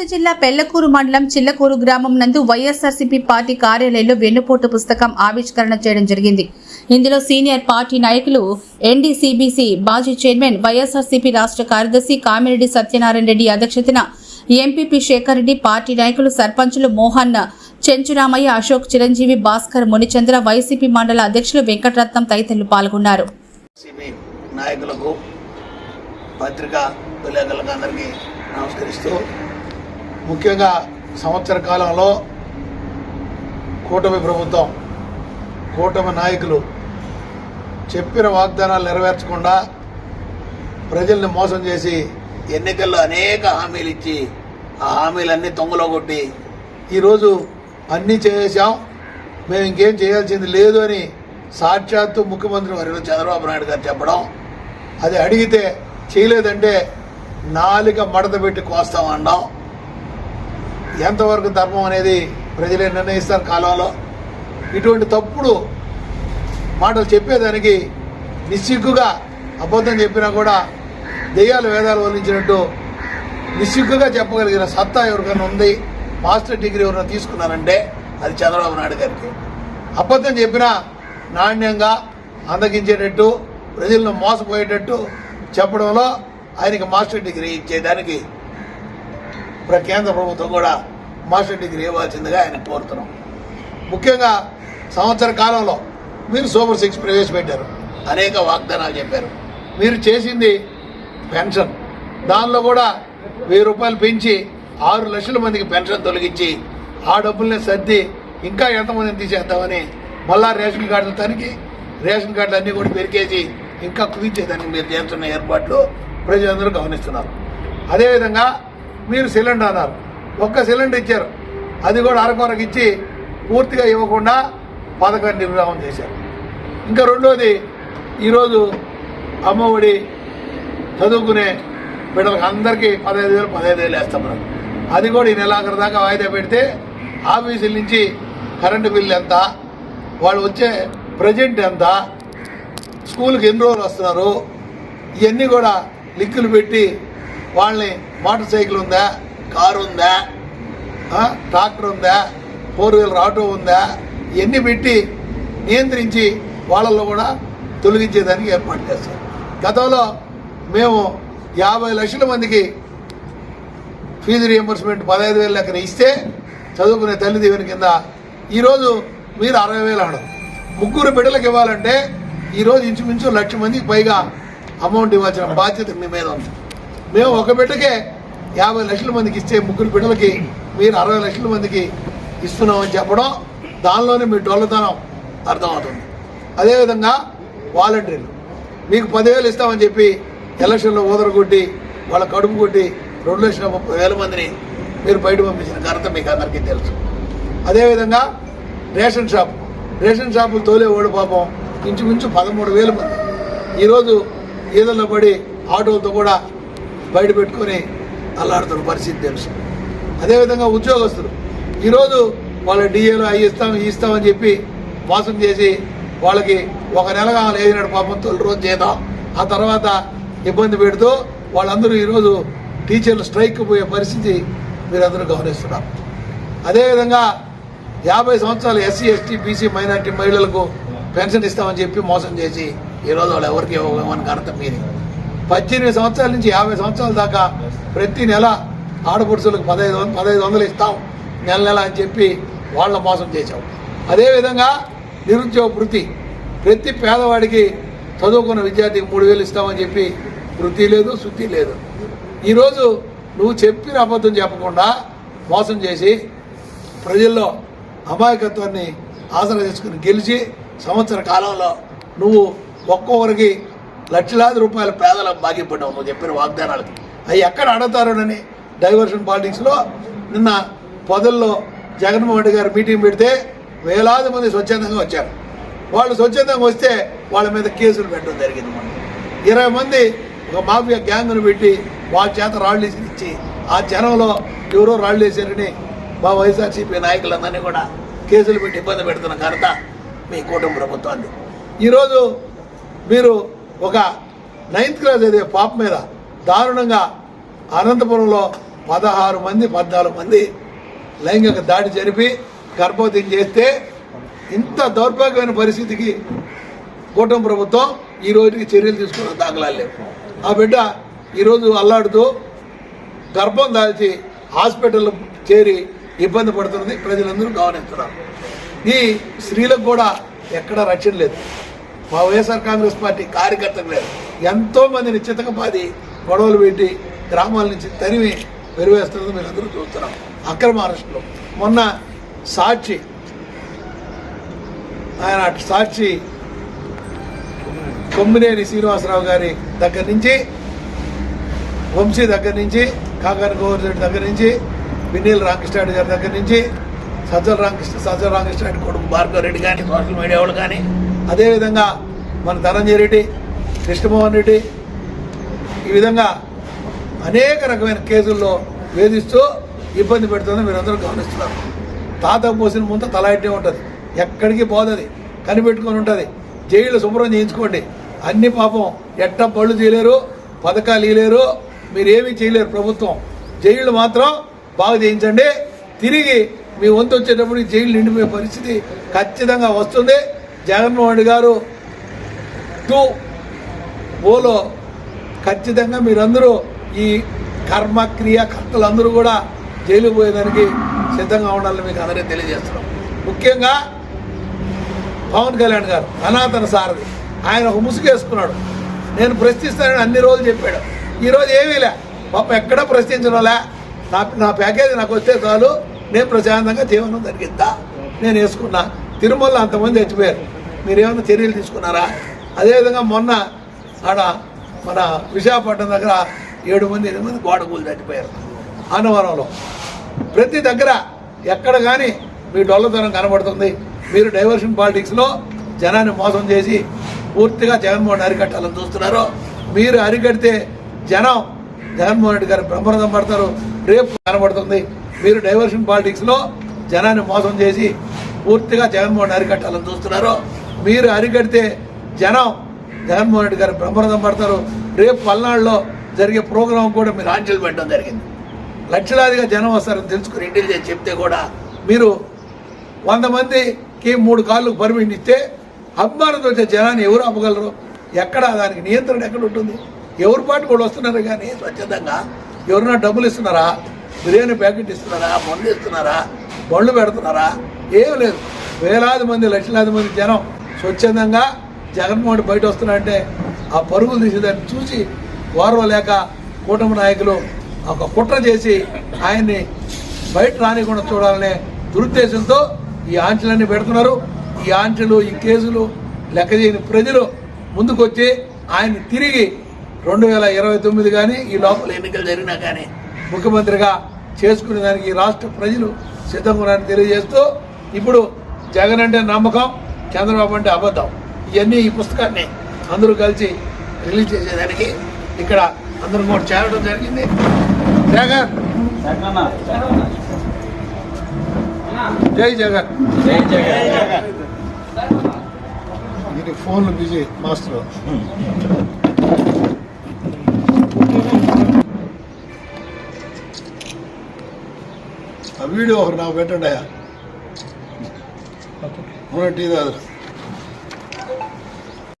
తిరుపతి జిల్లా పెళ్ళకూరు మండలం చిల్లకూరు గ్రామం నందు వైఎస్ఆర్సీపీ పార్టీ కార్యాలయంలో వెన్నుపోటు పుస్తకం ఆవిష్కరణ చేయడం జరిగింది. ఇందులో సీనియర్ పార్టీ నాయకులు ఎన్డీసీబీసీ మాజీ చైర్మన్ వైఎస్ఆర్సీపీ రాష్ట్ర కార్యదర్శి కామిరెడ్డి సత్యనారాయణ రెడ్డి అధ్యక్షతన ఎంపీపీ శేఖర్ రెడ్డి పార్టీ నాయకులు సర్పంచులు మోహన్ చెంచురామయ్య అశోక్ చిరంజీవి భాస్కర్ మునిచంద్ర వైసీపీ మండల అధ్యక్షులు వెంకటరత్నం తదితరులు పాల్గొన్నారు. నాయకులకు పత్రికా విలేకరులకు అందరికీ నమస్కరిస్తూ ముఖ్యంగా సంవత్సర కాలంలో కూటమి ప్రభుత్వం కూటమి నాయకులు చెప్పిన వాగ్దానాలు నెరవేర్చకుండా ప్రజల్ని మోసం చేసి ఎన్నికల్లో అనేక హామీలు ఇచ్చి ఆ హామీలన్నీ తొంగలో కొట్టి ఈరోజు అన్నీ చేసాం మేము ఇంకేం చేయాల్సింది లేదు అని సాక్షాత్తు ముఖ్యమంత్రి వర్యులు చంద్రబాబు నాయుడు గారు చెప్పడం అది అడిగితే చేయలేదంటే నాలుక మడత పెట్టి కోస్తామన్నాం ఎంతవరకు ధర్మం అనేది ప్రజలే నిర్ణయిస్తారు కాలంలో? ఇటువంటి తప్పుడు మాటలు చెప్పేదానికి నిస్సిగ్గుగా అబద్ధం చెప్పినా కూడా దెయ్యాలు వేదాలు వల్లించినట్టు నిస్సిగ్గుగా చెప్పగలిగిన సత్తా ఎవరికైనా ఉంది మాస్టర్ డిగ్రీ ఎవరైనా తీసుకున్నారంటే అది చంద్రబాబు నాయుడు గారికి. అబద్ధం చెప్పినా నాణ్యంగా అందగించేటట్టు ప్రజలను మోసపోయేటట్టు చెప్పడంలో ఆయనకి మాస్టర్ డిగ్రీ ఇచ్చేదానికి ఇప్పుడు కేంద్ర ప్రభుత్వం కూడా మాస్టర్ డిగ్రీ ఇవ్వాల్సిందిగా ఆయన కోరుతున్నాం. ముఖ్యంగా సంవత్సర కాలంలో మీరు సూపర్ సిక్స్ ప్రవేశపెట్టారు. అనేక వాగ్దానాలు చెప్పారు. మీరు చేసింది పెన్షన్. దానిలో కూడా వెయ్యి రూపాయలు పెంచి ఆరు లక్షల మందికి పెన్షన్ తొలగించి ఆ డబ్బుల్ని సర్ది ఇంకా ఎంతమందిని తీసేద్దామని మళ్ళా రేషన్ కార్డుల తనిఖీ రేషన్ కార్డులు అన్నీ కూడా పెరికేసి ఇంకా కుదించేదానికి మీరు చేస్తున్న ఏర్పాట్లు ప్రజలందరూ గమనిస్తున్నారు. అదేవిధంగా మీరు సిలిండర్ అన్నారు. ఒక్క సిలిండర్ ఇచ్చారు. అది కూడా అరకొరకు ఇచ్చి పూర్తిగా ఇవ్వకుండా పథకాన్ని నిర్వాహం చేశారు. ఇంకా రెండోది ఈరోజు అమ్మఒడి చదువుకునే బిడ్డలకు అందరికీ పదహైదు వేలు పదహైదు వేలు వేస్తాం మనం. అది కూడా ఈ నెలాఖరు దాకా వాయిదా పెడితే ఆఫీసుల నుంచి కరెంటు బిల్లు ఎంత వాళ్ళు వచ్చే ప్రజెంట్ ఎంత స్కూల్కి ఎన్ని రోజులు వస్తున్నారు ఇవన్నీ కూడా లింకులు పెట్టి వాళ్ళని మోటార్ సైకిల్ ఉందా కారు ఉందా ట్రాక్టర్ ఉందా ఫోర్ వీలర్ ఆటో ఉందా? ఇవన్నీ పెట్టి నియంత్రించి వాళ్ళల్లో కూడా తొలగించేదానికి ఏర్పాటు చేస్తారు. గతంలో మేము యాభై లక్షల మందికి ఫీజు రియంబర్స్మెంట్ పదహైదు వేల లెక్కన ఇస్తే చదువుకునే తల్లి దీవెన కింద ఈరోజు మీరు అరవై వేలు అనడం ముగ్గురు బిడ్డలకు ఇవ్వాలంటే ఈరోజు ఇంచుమించు లక్ష మందికి పైగా అమౌంట్ ఇవ్వాల్సిన బాధ్యత మీ మీద ఉంది. మేము ఒక బిడ్డకే యాభై లక్షల మందికి ఇచ్చే ముగ్గురు బిడ్డలకి మీరు అరవై లక్షల మందికి ఇస్తున్నామని చెప్పడం దానిలోనే మీ డొల్లతనం అర్థమవుతుంది. అదేవిధంగా వాలంటీర్లు మీకు పదివేలు ఇస్తామని చెప్పి ఎలక్షన్లో ఊదరగొట్టి వాళ్ళ కడుపు కొట్టి రెండు లక్షల ముప్పై వేల మందిని మీరు బయట పంపించిన ఘనత మీకు అందరికీ తెలుసు. అదేవిధంగా రేషన్ షాప్ రేషన్ షాపులు తోలేవాడు పాపం ఇంచుమించు పదమూడు వేల మంది. ఈరోజు ఈదల్లో పడి ఆటోలతో కూడా బయట పెట్టుకొని అల్లాడుతున్న పరిస్థితి తెలుసు. అదేవిధంగా ఉద్యోగస్తులు ఈరోజు వాళ్ళ డిఏలు అవి ఇస్తాం ఇస్తామని చెప్పి మోసం చేసి వాళ్ళకి ఒక నెల కావాలి వేసినాడు పాపం తొలి రోజు చేద్దాం ఆ తర్వాత ఇబ్బంది పెడుతూ వాళ్ళందరూ ఈరోజు టీచర్లు స్ట్రైక్ పోయే పరిస్థితి మీరందరూ గమనిస్తున్నారు. అదేవిధంగా యాభై సంవత్సరాలు ఎస్సీ ఎస్టీ బీసీ మైనార్టీ మహిళలకు పెన్షన్ ఇస్తామని చెప్పి మోసం చేసి ఈరోజు వాళ్ళు ఎవరికి ఇవ్వమని ఘనత మీది. పద్దెనిమిది సంవత్సరాల నుంచి యాభై సంవత్సరాల దాకా ప్రతి నెల ఆడపడుచులకు పదహైదు వందలు పదహైదు వందలు ఇస్తాం. నెల నెల అని చెప్పి వాళ్ళ మోసం చేశాం. అదేవిధంగా నిరుద్యోగ వృత్తి. ప్రతి పేదవాడికి చదువుకున్న విద్యార్థికి మూడు వేలు ఇస్తామని చెప్పి వృత్తి లేదు శుద్ధి లేదు. ఈరోజు నువ్వు చెప్పిన అబద్ధం చెప్పకుండా మోసం చేసి ప్రజల్లో అమాయకత్వాన్ని ఆసరా చేసుకుని గెలిచి సంవత్సర కాలంలో నువ్వు ఒక్కొక్కరికి లక్షలాది రూపాయల పేదలకు బాగిపడ్డాం నువ్వు చెప్పిన వాగ్దానాలకి. అవి ఎక్కడ అడుగుతారోనని డైవర్షన్ పాలిటిక్స్లో నిన్న పొదల్లో జగన్మోహన్ రెడ్డి గారు మీటింగ్ పెడితే వేలాది మంది స్వచ్ఛందంగా వచ్చారు. వాళ్ళు స్వచ్ఛందంగా వస్తే వాళ్ళ మీద కేసులు పెట్టడం జరిగింది మనం ఇరవై మంది ఒక మాఫియా గ్యాంగ్ను పెట్టి వాళ్ళ చేత రాళ్ళు ఇచ్చి ఆ జనంలో ఎవరో రాళ్ళు వేసారని మా వైఎస్ఆర్సీపీ నాయకులందరినీ కూడా కేసులు పెట్టి ఇబ్బంది పెడుతున్న ఘనత మీ కూటమి ప్రభుత్వాన్ని ఈరోజు మీరు ఒక నైన్త్ క్లాస్ చదివే పాప మీద దారుణంగా అనంతపురంలో పదహారు మంది పద్నాలుగు మంది లైంగిక దాడి జరిపి గర్భవతి చేస్తే ఇంత దౌర్భాగ్యమైన పరిస్థితికి కూటమి ప్రభుత్వం ఈ రోజుకి చర్యలు తీసుకున్న దాఖలాలు లేవు. ఆ బిడ్డ ఈరోజు అల్లాడుతూ గర్భం దాల్చి హాస్పిటల్లో చేరి ఇబ్బంది పడుతున్నది. ప్రజలందరూ గమనిస్తున్నారు. ఈ స్త్రీలకు కూడా ఎక్కడ రక్షణ లేదు. మా వైఎస్ఆర్ కాంగ్రెస్ పార్టీ కార్యకర్తలు ఎంతో మందిని చితకపాది గొడవలు పెట్టి గ్రామాల నుంచి తరిమి వెరివేస్తున్నది మీరు అందరూ చూస్తున్నాం. అక్రమ అరెస్టులు. మొన్న సాక్షి ఆయన సాక్షి కొమ్మినేని శ్రీనివాసరావు గారి దగ్గర నుంచి వంశీ దగ్గర నుంచి కాకాని గోవర్ధన్ దగ్గర నుంచి పిన్నెల రామకృష్ణారెడ్డి గారి దగ్గర నుంచి సజ్జల రామకృష్ణ సజ్జల రామకృష్ణారెడ్డి కొడుకు భార్గవరెడ్డి కానీ సోషల్ మీడియా వాళ్ళు కానీ అదేవిధంగా మన ధనంజయ రెడ్డి కృష్ణమోహన్ రెడ్డి ఈ విధంగా అనేక రకమైన కేసుల్లో వేధిస్తూ ఇబ్బంది పెడుతుందని మీరు అందరూ గమనిస్తున్నారు. తాత పోసిన ముంత తల ఇట్టే ఉంటుంది. ఎక్కడికి పోదది. కనిపెట్టుకొని ఉంటుంది. జైలు శుభ్రం చేయించుకోండి. అన్ని పాపం ఎట్ట పళ్ళు చేయలేరు పథకాలు ఇయలేరు మీరేమీ చేయలేరు ప్రభుత్వం. జైళ్ళు మాత్రం బాగా చేయించండి. తిరిగి మీ వంతు వచ్చేటప్పుడు జైలు నిండిపోయే పరిస్థితి ఖచ్చితంగా వస్తుంది. జగన్మోహన్ రెడ్డి గారు టూ ఓలో ఖచ్చితంగా మీరందరూ ఈ కర్మ క్రియ కూడా జైలు పోయేదానికి సిద్ధంగా ఉండాలని మీకు అందరికీ తెలియజేస్తున్నాం. ముఖ్యంగా పవన్ కళ్యాణ్ గారు అనాథన సారథి ఆయన ఒక ముసుగేసుకున్నాడు. నేను ప్రశ్నిస్తానని అన్ని రోజులు చెప్పాడు. ఈరోజు ఏమీ లే పాప ఎక్కడా ప్రశ్నించడంలే నా నా ప్యాకేజీ నాకు వస్తే చాలు నేను ప్రశాంతంగా జీవనం జరిగిద్దా? నేను వేసుకున్నా. తిరుమల అంతమంది చచ్చిపోయారు. మీరు ఏమైనా చర్యలు తీసుకున్నారా? అదేవిధంగా మొన్న ఆడ మన విశాఖపట్నం దగ్గర ఏడు మంది ఎనిమిది మంది గోడగూలు చచ్చిపోయారు అన్నవరంలో ప్రతి దగ్గర ఎక్కడ కానీ మీ డొల్లతనం కనబడుతుంది. మీరు డైవర్షన్ పాలిటిక్స్లో జనాన్ని మోసం చేసి పూర్తిగా జగన్మోహన్ అరికట్టాలని చూస్తున్నారు. మీరు అరికడితే జనం జగన్మోహన్ రెడ్డి గారు బ్రహ్మరథం పడతారు. రేపు కనబడుతుంది. మీరు డైవర్షన్ పాలిటిక్స్లో జనాన్ని మోసం చేసి పూర్తిగా జగన్మోహన్ అరికట్టాలని చూస్తున్నారు. మీరు అరికడితే జనం జగన్మోహన్ రెడ్డి గారు బ్రహ్మరథం పడతారు. రేపు పల్నాడులో జరిగే ప్రోగ్రాం కూడా మీరు ఆంక్షలు పెట్టడం జరిగింది. లక్షలాదిగా జనం వస్తారని తెలుసుకుని ఇంటెలిజెన్స్ చెప్తే కూడా మీరు వంద మందికి మూడు కాళ్ళు పర్మిషన్ ఇస్తే అభిమానంతో వచ్చే జనాన్ని ఎవరు ఆపగలరు? ఎక్కడ దానికి నియంత్రణ ఎక్కడ ఉంటుంది? ఎవరి పాటు కూడా వస్తున్నారు కానీ స్వచ్ఛందంగా? ఎవరైనా డబ్బులు ఇస్తున్నారా? బిర్యానీ ప్యాకెట్ ఇస్తున్నారా? మందు ఇస్తున్నారా? బండ్లు పెడుతున్నారా? ఏం లేదు. వేలాది మంది లక్షలాది మంది జనం స్వచ్ఛందంగా జగన్మోహన్ బయట వస్తున్నారంటే ఆ పరుగులు తీసేదాన్ని చూసి ఓర్వలేక కూటమి నాయకులు ఒక కుట్ర చేసి ఆయన్ని బయట రానికుండా చూడాలనే దురుద్దేశంతో ఈ ఆంక్షలన్నీ పెడుతున్నారు. ఈ ఆంక్షలు ఈ కేసులు లెక్క చేయని ప్రజలు ముందుకొచ్చి ఆయన్ని తిరిగి రెండు వేల ఇరవై తొమ్మిది కానీ ఈ లోపల ఎన్నికలు జరిగినా కానీ ముఖ్యమంత్రిగా చేసుకునే దానికి ఈ రాష్ట్ర ప్రజలు సిద్ధంగా ఉన్నారని తెలియజేస్తూ ఇప్పుడు జగన్ అంటే నమ్మకం చంద్రబాబు అంటే అబద్ధం. ఇవన్నీ ఈ పుస్తకాన్ని అందరూ కలిసి రిలీజ్ చేసేదానికి ఇక్కడ అందరూ కూడా చేరడం జరిగింది. జగన్! జై జగన్! ఇది ఫోన్లు బిజీ మాస్టర్. ఆ వీడియో ఒకరు నాకు పెట్టండి అయ్యా. టీ తాగు